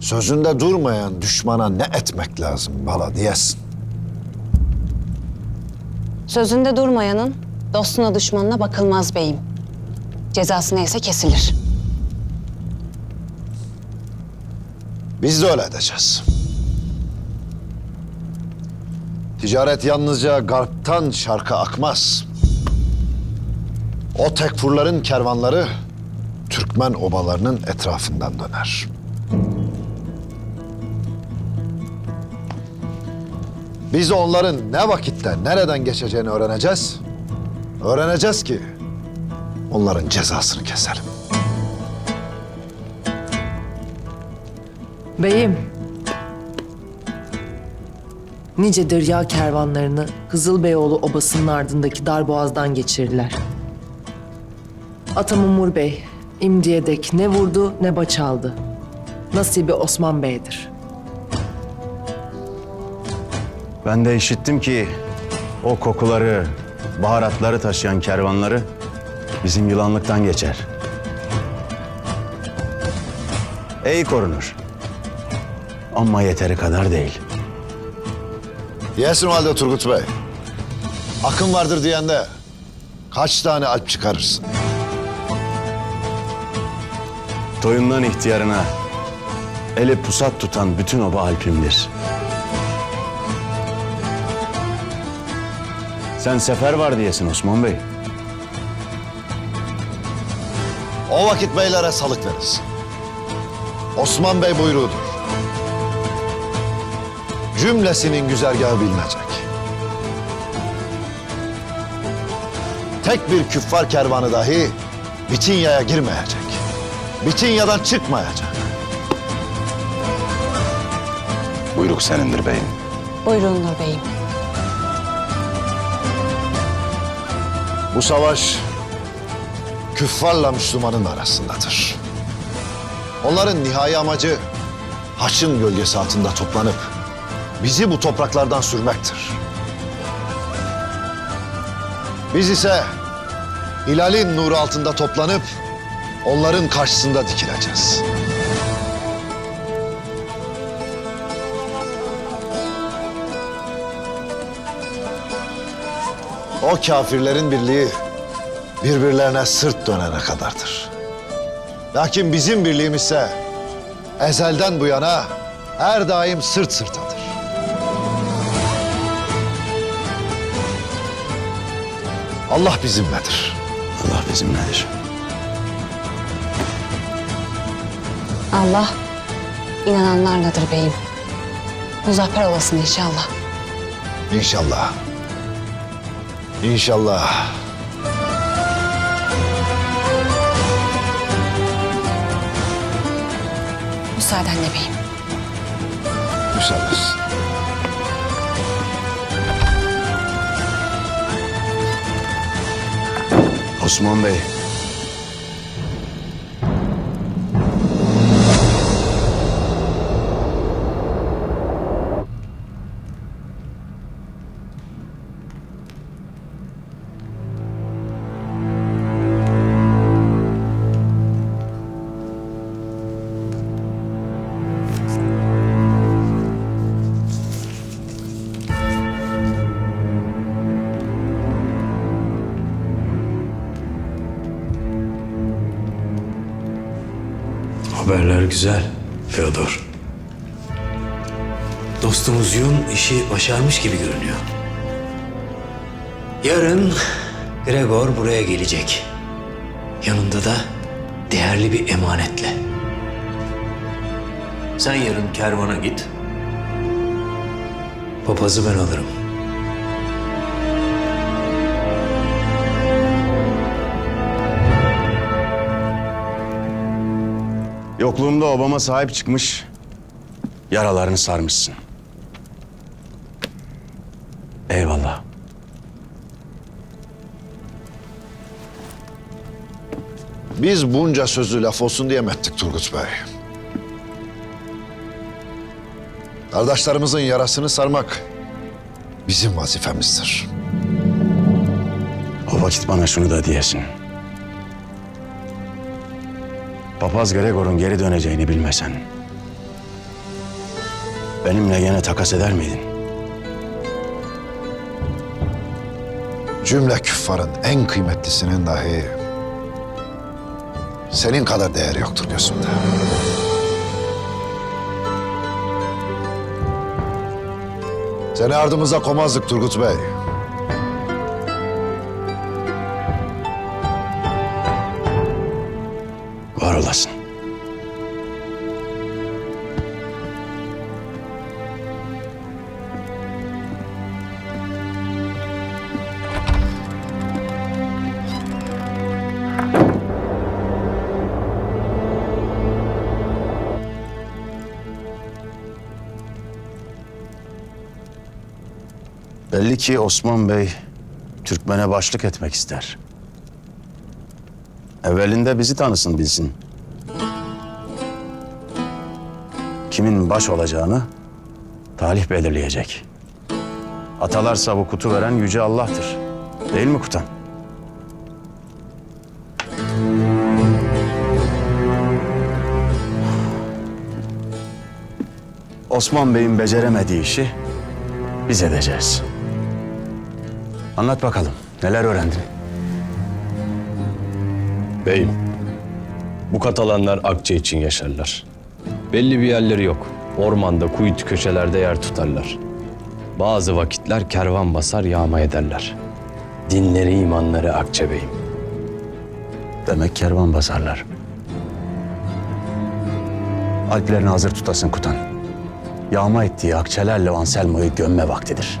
Sözünde durmayan düşmana ne etmek lazım bala diyesin. Sözünde durmayanın dostuna düşmanına bakılmaz beyim. Cezası neyse kesilir. Biz de öyle edeceğiz. Ticaret yalnızca garptan şarka akmaz. O tekfurların kervanları Türkmen obalarının etrafından döner. Biz onların ne vakitte, nereden geçeceğini öğreneceğiz. Öğreneceğiz ki onların cezasını keselim. Beyim. Nice derya kervanlarını Kızılbeyoğlu obasının ardındaki darboğazdan geçirdiler. Atamumur Bey, imdiye dek ne vurdu ne baç aldı. Nasibi Osman Bey'dir. Ben de işittim ki o kokuları, baharatları taşıyan kervanları bizim yılanlıktan geçer. İyi korunur. Ama yeteri kadar değil. Diyesin o halde Turgut Bey. Akın vardır diyende kaç tane alp çıkarırsın? Toyundan ihtiyarına eli pusat tutan bütün oba alpimdir. Sen sefer var diyesin Osman Bey. O vakit beylere salık veririz. Osman Bey buyruğudur. Cümlesinin güzergahı bilinecek. Tek bir küffar kervanı dahi Bitinya'ya girmeyecek. Bitinya'dan çıkmayacak. Buyruk senindir beyim. Buyurundur beyim. Bu savaş küffarla Müslümanın arasındadır. Onların nihai amacı haçın gölgesi altında toplanıp bizi bu topraklardan sürmektir. Biz ise hilalin nuru altında toplanıp onların karşısında dikileceğiz. O kafirlerin birliği birbirlerine sırt dönene kadardır. Lakin bizim birliğimizse ezelden bu yana her daim sırt sırtadır. Allah bizimledir. Allah bizimledir. Allah inananlarladır beyim. Muzaffer olasın inşallah. İnşallah. İnşallah. Müsaadenle beyim. Müsaade. Osman Bey. Haberler güzel Feodor. Dostumuz Yun işi başarmış gibi görünüyor. Yarın Gregor buraya gelecek. Yanında da değerli bir emanetle. Sen yarın kervana git. Papazı ben alırım. Yokluğumda obama sahip çıkmış, yaralarını sarmışsın. Eyvallah. Biz bunca sözü laf olsun diye mi ettik Turgut Bey? Kardeşlerimizin yarasını sarmak bizim vazifemizdir. O vakit bana şunu da diyesin. Papaz Gregor'un geri döneceğini bilmesen, benimle gene takas eder miydin? Cümle küffarın en kıymetlisinin dahi senin kadar değeri yoktur gözümde. Seni ardımıza komazdık Turgut Bey. Var olasın. Belli ki Osman Bey Türkmen'e başlık etmek ister. Evvelinde bizi tanısın bilsin. Kimin baş olacağını talih belirleyecek. Atalarsa bu kutu veren Yüce Allah'tır. Değil mi Kutan? Osman Bey'in beceremediği işi biz edeceğiz. Anlat bakalım. Neler öğrendin? Beyim, bu Katalanlar akçe için yaşarlar. Belli bir yerleri yok. Ormanda, kuytu köşelerde yer tutarlar. Bazı vakitler kervan basar, yağma ederler. Dinleri, imanları akçe beyim. Demek kervan basarlar. Alplerini hazır tutasın Kutan. Yağma ettiği akçelerle Anselmo'yu gömme vaktidir.